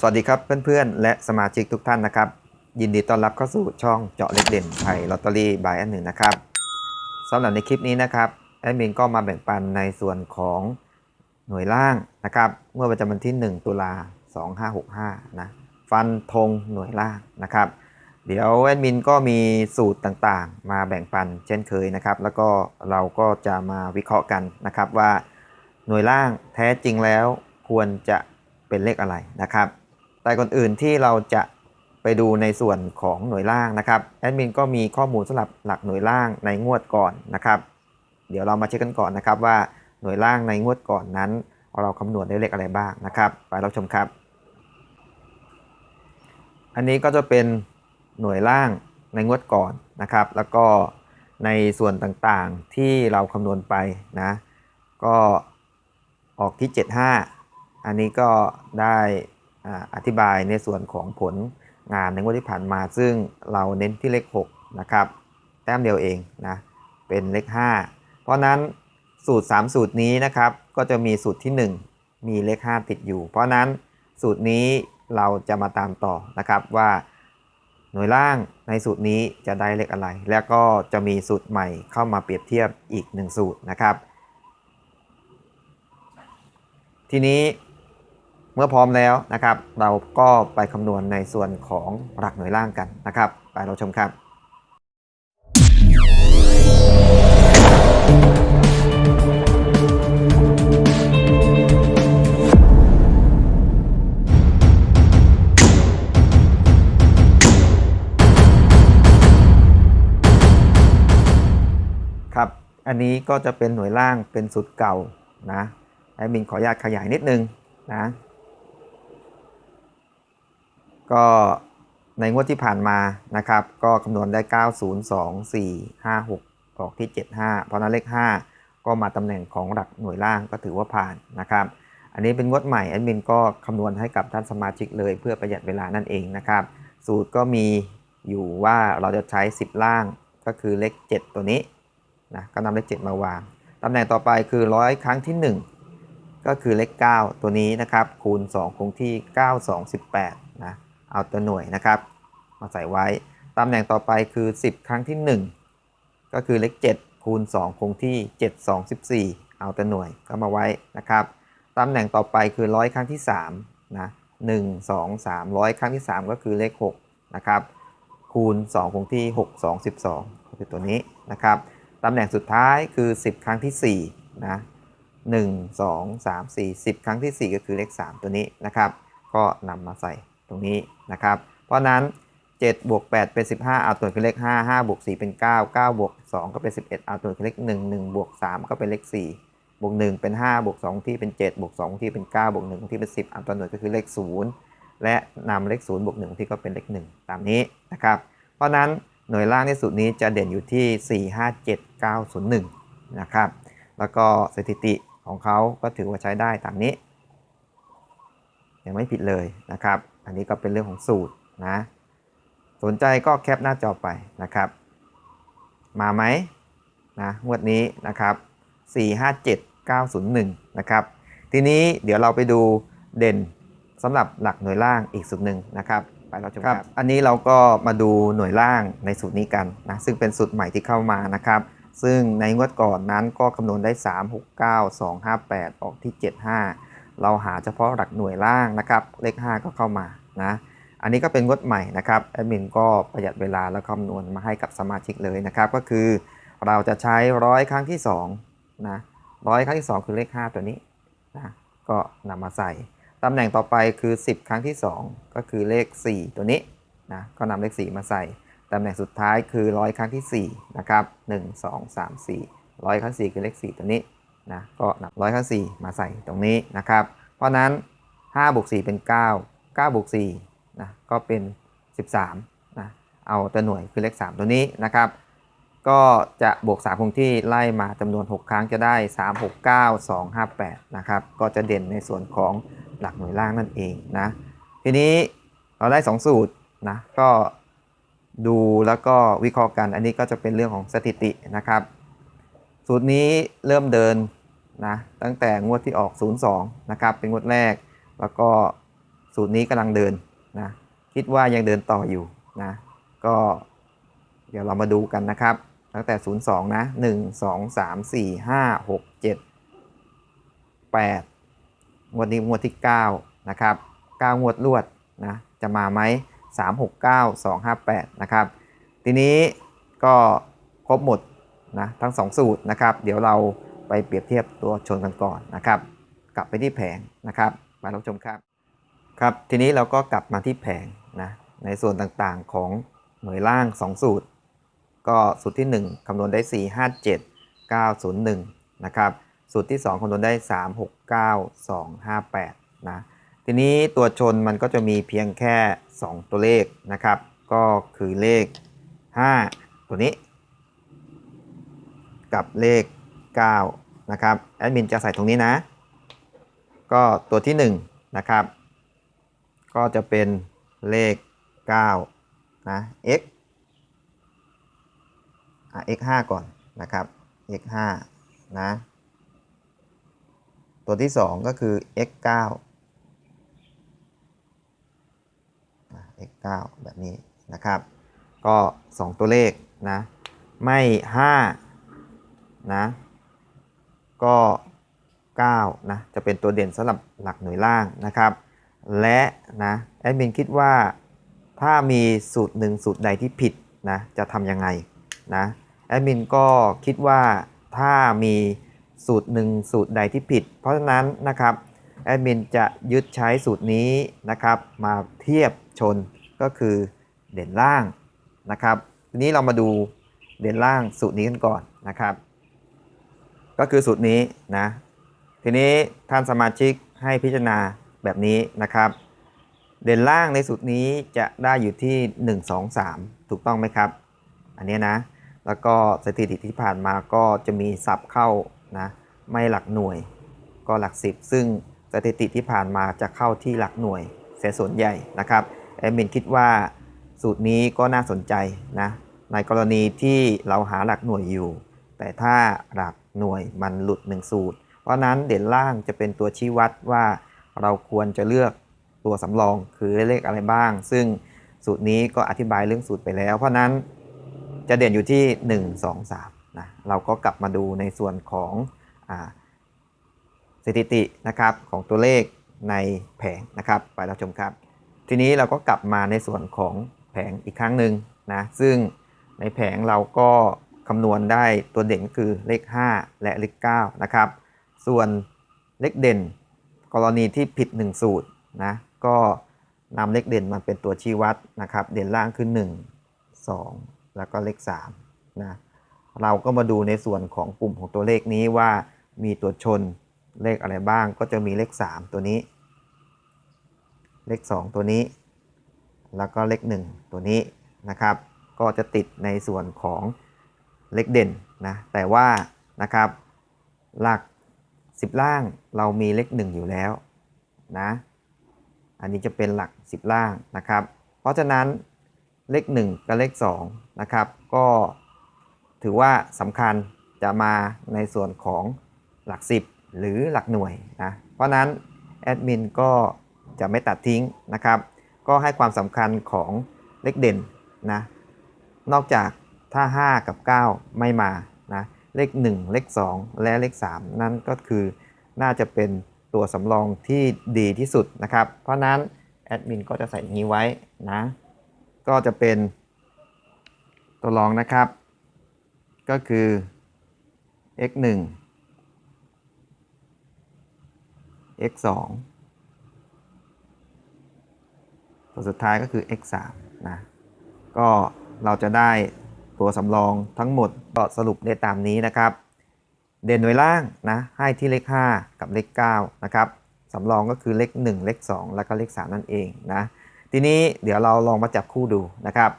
สวัสดีครับเพื่อนๆ และสมาชิกทุกท่านนะครับ ยินดีต้อนรับเข้าสู่ช่องเจาะเล็กเด่นไทยลอตเตอรี่บายอันหนึ่งนะครับสำหรับในคลิปนี้นะครับแอดมินก็มาแบ่งปันในส่วนของหน่วยล่างนะครับเมื่อประจำวันที่ 1 ตุลา2565นะฟันธงหน่วยล่างนะครับ เดี๋ยวแอดมินก็มีสูตรต่างๆ มาแบ่งปันเช่นเคยนะครับ แล้วก็เราก็จะมาวิเคราะห์กันนะครับว่าหน่วยล่างแท้จริงแล้วควรจะเป็นเลขอะไรนะครับ แต่ก่อนอื่นที่เราจะไปดูในส่วนของหน่วยล่างนะครับแอดมินก็มีข้อมูลสำหรับหลักหน่วยล่างในงวดก่อนนะครับ เดี๋ยวเรามาเช็คกันก่อนนะครับว่าหน่วยล่างในงวดก่อนนั้น เราคำนวณได้เลขอะไรบ้างนะครับ ไปรับชมครับ อันนี้ก็จะเป็นหน่วยล่างในงวดก่อนนะครับ แล้วก็ในส่วนต่างๆที่เราคำนวณไปนะ ก็ออกที่ 75 อันนี้ก็ได้ อธิบายในส่วนของผลงานในงวดที่ผ่านมา ซึ่งเราเน้นที่เลข6นะครับแต้มเดียวเองนะเป็นเลข 5 เพราะนั้นสูตร 3 สูตรนี้นะครับก็จะมีสูตรที่ 1 มีเลข 5 ติดอยู่ เพราะนั้นสูตรนี้เราจะมาตามต่อนะครับว่าหน่วยล่างในสูตรนี้จะได้เลขอะไร แล้วก็จะมีสูตรใหม่เข้ามาเปรียบเทียบอีก 1 สูตรนะครับ ทีนี้ เมื่อพร้อมแล้วนะครับ เราก็ไปคำนวณในส่วนของหลักหน่วยล่างกันนะครับ ไปเราชมครับครับ อันนี้ก็จะเป็นหน่วยล่างเป็นสูตรเก่านะแอดมินขออนุญาตขยายนิดนึงนะ ก็ในงวดที่ผ่านมานะครับ ก็คำนวณได้ 902456ออกที่ 75 เพราะนั้นเลข 5 ก็มาตำแหน่งของหลักหน่วยล่างก็ถือว่าผ่านนะครับ อันนี้เป็นงวดใหม่แอดมินก็คำนวณให้กับท่านสมาชิกเลย เพื่อประหยัดเวลานั่นเองนะครับ สูตรก็มีอยู่ว่าเราจะใช้ 10 ล่างก็คือเลข 7 ตัวนี้นะก็นำเลข 7 มาวางตำแหน่งต่อไปคือร้อยครั้งที่ 1 ก็คือเลข 9 ตัวนี้นะครับ คูณ 2 คงที่ 9 2 18 นะ เอาตัวหน่วยนะครับ มาใส่ไว้ ตำแหน่งต่อไปคือ 10 ครั้งที่ 1 ก็คือเลข7คูณ2คงที่ 7 2 14 เอาตัวหน่วยก็มาไว้นะครับ ตำแหน่งต่อไปคือร้อยครั้งที่3นะ1 2 3ร้อยครั้งที่ 3 ก็คือเลข6นะครับ คูณ 2 คงที่ 6 2 12 ก็คือตัวนี้นะครับ ตำแหน่งสุดท้ายคือ 10 ครั้งที่4นะ1 2 3 4 10 ครั้งที่ 4 ก็คือเลข 3 ตัวนี้นะครับ ก็นำมาใส่ ตรงนี้นะครับ เพราะนั้น7บวก8เป็น 15 เอาตัวคือเลข 5 5บวก4เป็น 9 9บวก2ก็เป็น 11 เอาตัวคือเลข 1 1บวก3ก็เป็นเลข 4 บวก 1 เป็น 5 บวก2ที่เป็น 7 บวก2ที่เป็น 9 บวก1ที่เป็น 10 เอาตัวหน่วยก็คือเลข 0 และนำเลข 0 บวก 1 ที่ก็เป็นเลข 1 ตามนี้นะครับ เพราะนั้นหน่วยล่างที่สุดนี้จะเด่นอยู่ที่ 4 5 7 9 0 1 นะครับ แล้วก็สถิติของเขาก็ถือว่าใช้ได้ตามนี้ ยังไม่ผิดเลยนะครับ อันนี้ก็เป็นเรื่องของสูตรนะ สนใจก็แคปหน้าจอไปนะครับ มาไหมนะงวดนี้นะครับ 457901 นะครับ ทีนี้เดี๋ยวเราไปดูเด่นสำหรับหลักหน่วยล่างอีกสูตรหนึ่งนะครับไปเราชมครับ อันนี้เราก็มาดูหน่วยล่างในสูตรนี้กันนะซึ่งเป็นสูตรใหม่ที่เข้ามานะครับ ซึ่งในงวดก่อนนั้นก็คำนวณได้ 3 6 9 2 5 8 ออกที่ 75 เราหาเฉพาะหลักหน่วยล่างนะครับ เลข 5 ก็เข้ามานะ อันนี้ก็เป็นงดใหม่นะครับแอดมินก็ประหยัดเวลาแล้วคำนวณมาให้กับสมาชิกเลยนะครับ ก็คือเราจะใช้ร้อยครั้งที่2นะร้อยครั้งที่ 2 คือเลข 5 ตัวนี้นะก็นำมาใส่ตำแหน่งต่อไปคือ 10 ครั้งที่ 2 ก็คือเลข 4 ตัวนี้นะก็นำเลข 4 มาใส่ตำแหน่งสุดท้ายคือร้อยครั้งที่4นะครับ1 2 3 4ร้อยครั้ง4คือเลข 4 ตัวนี้ นะก็นำร้อยครั้ง4มาใส่ตรงนี้นะครับ เพราะนั้น5บวก4เป็น 9 9บวก4นะก็เป็น 13นะเอาตัวหน่วยคือเลข 3 ตัวนี้นะครับ ก็จะบวก3คงที่ไล่มาจำนวน 6 ครั้งจะได้ 3 6 9 2 5 8นะครับก็จะเด่นในส่วนของหลักหน่วยล่างนั่นเองนะทีนี้เราได้ 2 สูตรนะก็ดูแล้วก็วิเคราะห์กัน อันนี้ก็จะเป็นเรื่องของสถิตินะครับ สูตรนี้เริ่มเดิน นะตั้งแต่งวดที่ออก 02 นะครับ เป็นงวดแรก แล้วก็สูตรนี้กำลังเดินนะคิดว่ายังเดินต่ออยู่นะก็เดี๋ยวเรามาดูกันนะครับ ตั้งแต่ 02 นะ 1 2 3 4 5 6 7 8 งวดนี้งวดที่ 9 นะครับ 9 งวดรวดนะจะมาไหม 3 6 9 2 5 8 นะครับ ทีนี้ก็ครบหมดนะทั้ง 2 สูตรนะครับ เดี๋ยวเรา ไปเปรียบเทียบตัวชนกันก่อนนะครับ กลับไปที่แผงนะครับ มารับชมครับครับ ทีนี้เราก็กลับมาที่แผงนะในส่วนต่างๆของเหน่วยล่าง 2 สูตร ก็สูตรที่ 1คำนวณได้ 4 5 7 9 0 1 นะครับ สูตรที่ 2คำนวณได้ 3 6 9 2 5 8 นะทีนี้ตัวชนมันก็จะมีเพียงแค่ 2 ตัวเลขนะครับ ก็คือเลข 5 ตัวนี้ กับเลข 9นะครับแอดมินจะใส่ตรงนี้นะ ก็ตัวที่1นะครับ ก็จะเป็นเลข9นะ x อะ x 5ก่อนนะครับ x 5นะตัวที่ 2 ก็คือ x 9 x 9แบบนี้นะครับ ก็ 2 ตัวเลขนะ ไม่ 5 นะ ก็9นะจะเป็นตัวเด่นสำหรับหลักหน่วยล่างนะครับ และนะแอดมินคิดว่าถ้ามีสูตรหนึ่งสูตรใดที่ผิดนะจะทำยังไงนะแอดมินก็คิดว่าถ้ามีสูตรหนึ่งสูตรใดที่ผิด เพราะฉะนั้นนะครับแอดมินจะยึดใช้สูตรนี้นะครับมาเทียบชนก็คือเด่นล่างนะครับทีนี้เรามาดูเด่นล่างสูตรนี้กันก่อนนะครับ ก็คือสูตรนี้นะ ทีนี้ท่านสมาชิกให้พิจารณาแบบนี้นะครับ เด่นล่างในสูตรนี้จะได้อยู่ที่ 1 2 3 ถูกต้องไหมครับ อันนี้นะ แล้วก็สถิติที่ผ่านมาก็จะมีสับเข้านะไม่หลักหน่วย ก็หลัก 10 ซึ่งสถิติที่ผ่านมาจะเข้าที่หลักหน่วยเสียส่วนใหญ่นะครับแอดมินคิดว่าสูตรนี้ก็น่าสนใจนะในกรณีที่เราหาหลักหน่วยอยู่ แต่ถ้าหลัก หน่วยมันหลุด 1 สูตร เพราะนั้นเด่นล่างจะเป็นตัวชี้วัดว่าเราควรจะเลือกตัวสำรองคือเลขอะไรบ้าง ซึ่งสูตรนี้ก็อธิบายเรื่องสูตรไปแล้ว เพราะนั้นจะเด่นอยู่ที่ 1 2 3นะเราก็กลับมาดูในส่วนของอสถิตินะครับของตัวเลขในแผงนะครับ ไปรับชมครับ ทีนี้เราก็กลับมาในส่วนของแผงอีกครั้งหนึ่งนะซึ่งในแผงเราก็ คำนวณได้ตัวเด่นก็คือเลข 5 และเลข9นะครับ ส่วนเลขเด่น กรณีที่ผิด 1 สูตรนะก็นำเลขเด่นมาเป็นตัวชี้วัดนะครับ เด่นล่างคือ 1 2 แล้วก็เลข3นะเราก็มาดูในส่วนของกลุ่มของตัวเลขนี้ว่ามีตัวชนเลขอะไรบ้าง ก็จะมีเลข 3 ตัวนี้ เลข 2 ตัวนี้ แล้วก็เลข 1 ตัวนี้นะครับ ก็จะติดในส่วนของ เลขเด่นนะแต่ว่านะครับหลัก 10 ล่างเรามีเลข1อยู่แล้วนะอันนี้จะเป็นหลัก 10 ล่างนะครับ เพราะฉะนั้นเลข 1 กับเลข2นะครับก็ถือว่าสำคัญจะมาในส่วนของหลัก 10 หรือหลักหน่วยนะเพราะนั้นแอดมินก็จะไม่ตัดทิ้งนะครับ ก็ให้ความสำคัญของเลขเด่นนะนอกจาก ถ้า 5 กับ 9 ไม่มานะเลข 1 เลข 2 และเลข 3 นั่นก็คือน่าจะเป็นตัวสำรองที่ดีที่สุดนะครับ เพราะนั้นแอดมินก็จะใส่นี้ไว้นะก็จะเป็นตัวรองนะครับ ก็คือ x 1 x 2ตัวสุดท้ายก็คือ x 3นะก็เราจะได้ ตัวสำรองทั้งหมดก็สรุปได้ตามนี้นะครับ เด่นหน่วยล่างนะให้ที่เลข 5 กับเลข9นะครับสำรองก็คือเลข 1 เลข 2 แล้วก็เลข 3 นั่นเองนะทีนี้เดี๋ยวเราลองมาจับคู่ดูนะครับ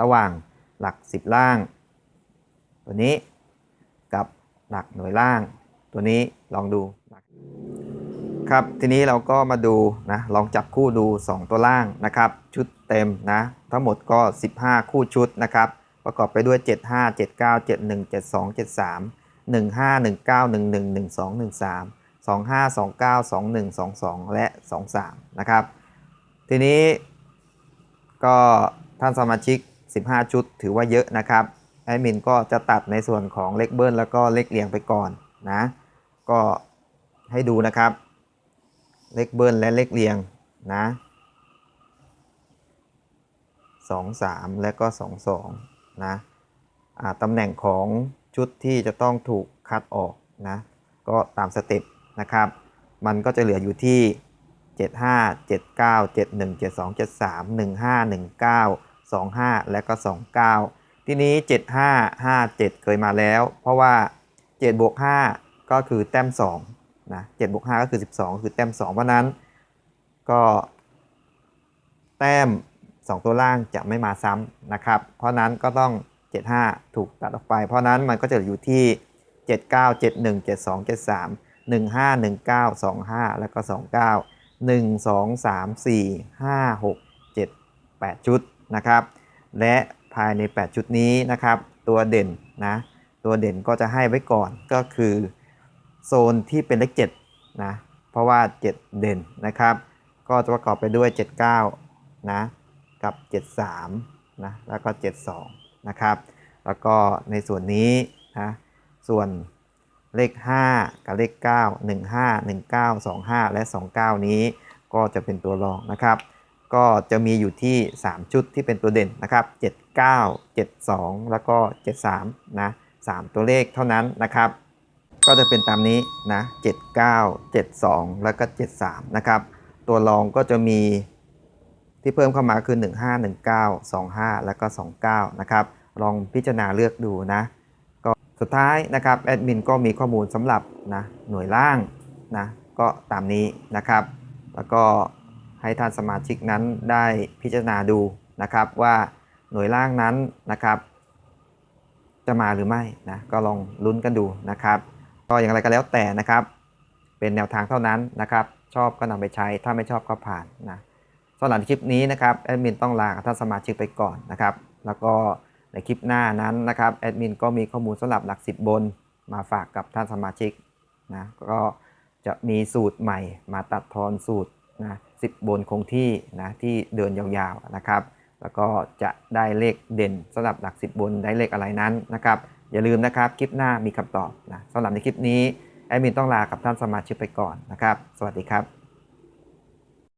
ระหว่างหลัก 10 ล่าง ตัวนี้กับหลักหน่วยล่าง ตัวนี้ลองดู ครับ ทีนี้เราก็มาดูนะ ลองจับคู่ดู 2 ตัวล่างนะครับ ชุดเต็มนะ ทั้งหมดก็ 15 คู่ชุดนะครับ ประกอบไปด้วย 75 79 71 72 73 15 19 11 12 13 25 29 21 22 และ 23 นะครับ ทีนี้ก็ท่านสมาชิก 15 ชุดถือว่าเยอะนะครับ แอดมินก็จะตัดในส่วนของเลขเบิ้ลแล้วก็เลขเรียงไปก่อนนะ ก็ให้ดูนะครับ เลขเบิ้ลและเลขเรียงนะ2 3และก็2 2นะอ่าตำแหน่งของชุดที่จะต้องถูกคัดออกนะก็ตามสเต็ปนะครับ มันก็จะเหลืออยู่ที่ 75 79 71 72 73 15 19 25 และก็ 29 ทีนี้ 75 57 เคยมาแล้ว เพราะว่า 7 บวก 5 ก็คือแต้ม 2 นะ7บวก5ก็คือ12คือแต้ม2เพราะนั้น ก็แต้ม2ตัวล่างจะไม่มาซ้ำนะครับ เพราะนั้นก็ต้อง 75 ถูกตัดออกไป เพราะนั้นมันก็จะเหลืออยู่ที่ 79 71 72 73 15 19 25 แล้วก็ 29 1 2 3 4 5 6 7 8 ชุดนะครับ และภายใน 8 ชุดนี้นะครับ ตัวเด่นนะ ตัวเด่นก็จะให้ไว้ก่อนก็คือ โซนที่เป็นเลข7นะเพราะว่า 7 เด่นนะครับ ก็จะประกอบไปด้วย 79นะกับ 73นะแล้วก็ 72นะครับแล้วก็ในส่วนนี้นะส่วนเลข 5 กับเลข 9 15 19 25 และ 29 นี้ก็จะเป็นตัวรองนะครับ ก็จะมีอยู่ที่ 3 ชุดที่เป็นตัวเด่นนะครับ 79 72 แล้วก็ 73นะ3ตัวเลขเท่านั้นนะครับ ก็จะเป็นตามนี้นะ79 72 แล้วก็ 73 นะครับ ตัวรองก็จะมีที่เพิ่มเข้ามาคือ 15 19 25 แล้วก็ 29 นะครับ ลองพิจารณาเลือกดูนะ ก็สุดท้ายนะครับแอดมินก็มีข้อมูลสำหรับนะหน่วยล่างนะก็ตามนี้นะครับ แล้วก็ให้ท่านสมาชิกนั้นได้พิจารณาดูนะครับว่าหน่วยล่างนั้นนะครับ จะมาหรือไม่นะก็ลองลุ้นกันดูนะครับ ก็อย่างไรก็แล้วแต่นะครับ เป็นแนวทางเท่านั้นนะครับ ชอบก็นำไปใช้ถ้าไม่ชอบก็ผ่านนะสำหรับคลิปนี้นะครับแอดมินต้องลาท่านสมาชิกไปก่อนนะครับ แล้วก็ในคลิปหน้านั้นนะครับแอดมินก็มีข้อมูลสำหรับหลักสิบบนมาฝากกับท่านสมาชิกนะก็จะมีสูตรใหม่มาตัดทอนสูตรนะสิบบนคงที่นะที่เดินยาวๆนะครับ แล้วก็จะได้เลขเด่นสำหรับหลักสิบบนได้เลขอะไรนั้นนะครับ อย่าลืมนะครับคลิปหน้ามีคำตอบนะสำหรับในคลิปนี้แอดมินต้องลากับท่านสมาชิกไปก่อนนะครับ สวัสดีครับ